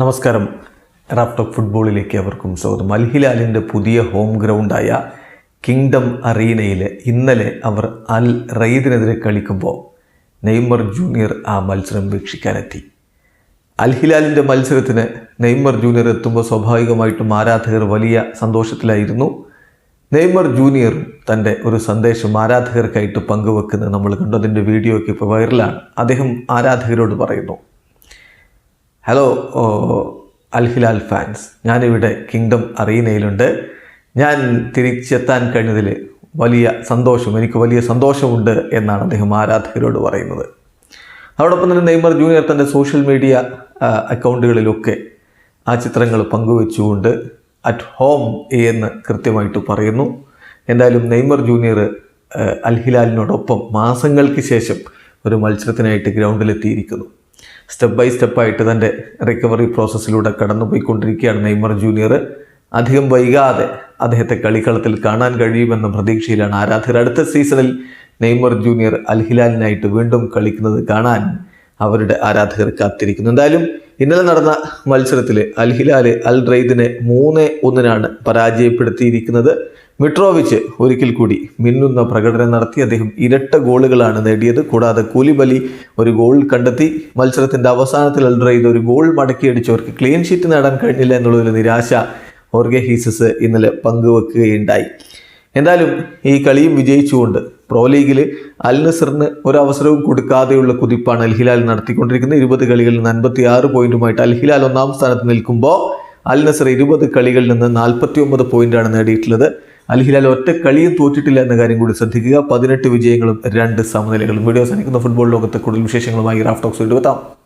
നമസ്കാരം. റാപ്ടോക്ക് ഫുട്ബോളിലേക്ക് അവർക്കും സ്വാഗതം. അൽഹിലാലിന്റെ പുതിയ ഹോം ഗ്രൗണ്ടായ കിങ്ഡം അറീനയിൽ ഇന്നലെ അവർ അൽ റെയ്ദിനെതിരെ കളിക്കുമ്പോൾ നെയ്മർ ജൂനിയർ ആ മത്സരം വീക്ഷിക്കാനെത്തി. അൽഹിലാലിന്റെ മത്സരത്തിന് നെയ്മർ ജൂനിയർ എത്തുമ്പോൾ സ്വാഭാവികമായിട്ടും ആരാധകർ വലിയ സന്തോഷത്തിലായിരുന്നു. നെയ്മർ ജൂനിയർ തന്റെ ഒരു സന്ദേശം ആരാധകർക്കായിട്ട് പങ്കുവെക്കുന്നത് നമ്മൾ കണ്ടതിന്റെ വീഡിയോ ഒക്കെ ഇപ്പോൾ വൈറലാണ്. അദ്ദേഹം ആരാധകരോട് പറയുന്നു hello Al Hilal Al Hilal fans ഞാനിവിടെ കിങ്ഡം അറീനയിലുണ്ട് ഞാൻ തിരിച്ചെത്താൻ കഴിഞ്ഞതിൽ വലിയ സന്തോഷം എനിക്ക് വലിയ സന്തോഷമുണ്ട് എന്നാണ് അദ്ദേഹം ആരാധകരോട് പറയുന്നത്. അതോടൊപ്പം തന്നെ നെയ്മർ ജൂനിയർ തന്റെ സോഷ്യൽ മീഡിയ അക്കൗണ്ടുകളിലൊക്കെ ആ ചിത്രങ്ങൾ പങ്കുവെച്ചുകൊണ്ട് അറ്റ് ഹോം എന്ന് കൃത്യമായിട്ട് പറയുന്നു. എന്തായാലും നെയ്മർ ജൂനിയർ അൽഹിലാലിനോടൊപ്പം അൽ മാസങ്ങൾക്ക് ശേഷം ഒരു മത്സരത്തിനായിട്ട് ഗ്രൗണ്ടിലെത്തിയിരിക്കുന്നു സ്റ്റെപ്പ് ബൈ സ്റ്റെപ്പായിട്ട് തന്റെ റിക്കവറി പ്രോസസ്സിലൂടെ കടന്നുപോയിക്കൊണ്ടിരിക്കുകയാണ് നെയ്മർ ജൂനിയർ അധികം വൈകാതെ അദ്ദേഹത്തെ കളിക്കളത്തിൽ കാണാൻ കഴിയുമെന്ന പ്രതീക്ഷയിലാണ് ആരാധകർ. അടുത്ത സീസണിൽ നെയ്മർ ജൂനിയർ അൽഹിലാലിനായിട്ട് വീണ്ടും കളിക്കുന്നത് കാണാൻ അവരുടെ ആരാധകർ കാത്തിരിക്കുന്നു. എന്തായാലും ഇന്നലെ നടന്ന മത്സരത്തിൽ അൽ ഹിലാൽ അൽ റെയ്ദിനെ മൂന്ന് ഒന്നിനാണ് പരാജയപ്പെടുത്തിയിരിക്കുന്നത്. മിട്രോവിച്ച് ഒരിക്കൽ കൂടി മിന്നുന്ന പ്രകടനം നടത്തി അദ്ദേഹം ഇരട്ട ഗോളുകളാണ് നേടിയത്. കൂടാതെ കൂലിബലി ഒരു ഗോൾ കണ്ടെത്തി. മത്സരത്തിന്റെ അവസാനത്തിൽ അൽ ഒരു ഗോൾ മടക്കിയടിച്ചവർക്ക് ക്ലീൻ ഷീറ്റ് നേടാൻ കഴിഞ്ഞില്ല എന്നുള്ളൊരു നിരാശ ഓർഗെ ഹീസസ് ഇന്നലെ പങ്കുവെക്കുകയുണ്ടായി. എന്തായാലും ഈ കളിയും വിജയിച്ചുകൊണ്ട് പ്രോ ലീഗിൽ അൽ നസറിന് ഒരു അവസരവും കൊടുക്കാതെയുള്ള കുതിപ്പാണ് അൽ ഹിലാൽ നടത്തിക്കൊണ്ടിരിക്കുന്നത്. ഇരുപത് കളികളിൽ നിന്ന് അൻപത്തി ആറ് പോയിന്റുമായിട്ട് അൽ ഹിലാൽ ഒന്നാം സ്ഥാനത്ത് നിൽക്കുമ്പോൾ അൽ നസർ ഇരുപത് കളികളിൽ നിന്ന് നാൽപ്പത്തി ഒമ്പത് പോയിന്റാണ് നേടിയിട്ടുള്ളത്. അൽ ഹിലാൽ ഒറ്റ കളിയും തോറ്റിട്ടില്ല എന്ന കാര്യം കൂടി ശ്രദ്ധിക്കുക. പതിനെട്ട് വിജയങ്ങളും രണ്ട് സമനിലകളും. വീഡിയോ സനിക്കുന്ന ഫുട്ബോൾ ലോകത്തെ കൂടുതൽ വിശേഷങ്ങളുമായി റാഫ്റ്റോക്സ് എടുത്താം